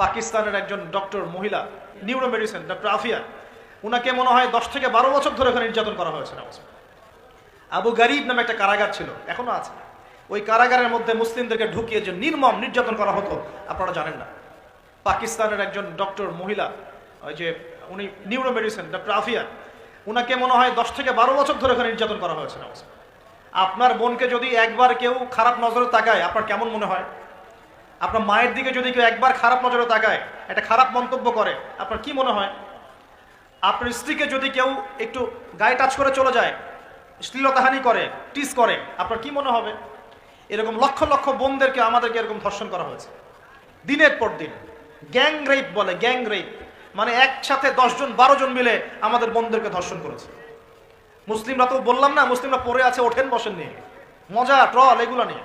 পাকিস্তানের একজন ডক্টর মহিলা নিউরো মেডিসিন ডক্টর আফিয়া উনাকে মনে হয় দশ থেকে বারো বছর ধরে ওখানে নির্যাতন করা হয়েছে আবু গরিব নামে একটা কারাগার ছিল, এখনও আছে। ওই কারাগারের মধ্যে মুসলিমদেরকে ঢুকিয়ে যে নির্মম নির্যাতন করা হতো, আপনারা জানেন না। পাকিস্তানের একজন ডক্টর মহিলা, ওই যে উনি নিউরো মেডিসিন ডক্টর আফিয়া উনাকে মনে হয় দশ থেকে বারো বছর ধরে ওখানে নির্যাতন করা হয়েছে আপনার বোনকে যদি একবার কেউ খারাপ নজরে তাকায়, আপনার কেমন মনে হয়? আপনার মায়ের দিকে যদি কেউ একবার খারাপ নজরে তাকায়, একটা খারাপ মন্তব্য করে, আপনার কি মনে হয়? আপনার স্ত্রীকে যদি কেউ একটু গায়ে টাচ করে চলে যায়, শ্লীলতাহানি করে টিস করে, আপনার কি মনে হবে? এরকম লক্ষ লক্ষ বোনদেরকে আমাদেরকে এরকম ধর্ষণ করা হয়েছে। দিনের পর দিন গ্যাং রেপ বলে গ্যাং রেপ মানে একসাথে দশজন বারো জন মিলে আমাদের বোনদেরকে ধর্ষণ করেছে। মুসলিমরা তো বললাম না, মুসলিমরা পড়ে আছে, ওঠেন বসেন নিয়ে মজা, ট্রল, এগুলো নিয়ে।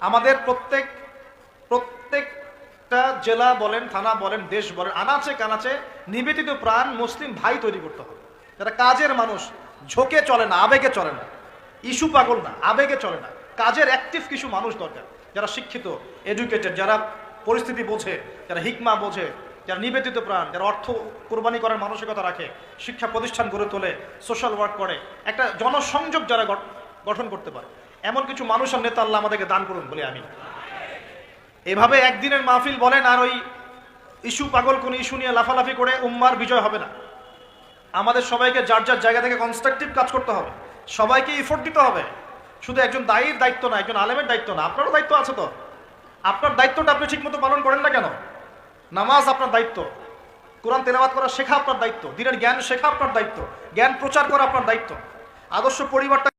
আমাদের প্রত্যেক, প্রত্যেকটা জেলা বলেন, থানা বলেন, দেশ বলেন, আনাচে কানাচে নিবেদিত প্রাণ মুসলিম ভাই তৈরি করতে হবে। যারা কাজের মানুষ, ঝোঁকে চলে না, আবেগে চলে না ইস্যু পাগল না, আবেগে চলে না, কাজের অ্যাক্টিভ কিছু মানুষ দরকার। যারা শিক্ষিত এডুকেটেড যারা পরিস্থিতি বোঝে, যারা হিকমা বোঝে, যারা নিবেদিত প্রাণ, যারা অর্থ কোরবানি করার মানসিকতা রাখে, শিক্ষা প্রতিষ্ঠান গড়ে তোলে সোশ্যাল ওয়ার্ক করে, একটা জনসংযোগ যারা গঠ- গঠন করতে পারে। এমন কিছু মানুষ আর নেতা আল্লাহ আমাদেরকে দান করুন বলে আমি। এভাবে একদিনের মাহফিল বলেন আর ওই ইস্যু পাগল কোন ইস্যু নিয়ে লাফালাফি করে উম্মার বিজয় হবে না। আমাদের সবাইকে যার যার জায়গা থেকে কনস্ট্রাকটিভ কাজ করতে হবে। সবাইকে ইফোর্ট দিতে হবে। শুধু একজন দায়ীর দায়িত্ব না, একজন আলেমের দায়িত্ব না, আপনারও দায়িত্ব আছে তো। আপনার দায়িত্বটা আপনি ঠিকমতো পালন করেন না কেন? নামাজ আপনার দায়িত্ব। কোরআন তেলাবাত করা শেখা আপনার দায়িত্ব। দিনের জ্ঞান শেখা আপনার দায়িত্ব। জ্ঞান প্রচার করা আপনার দায়িত্ব। আদর্শ পরিবারটা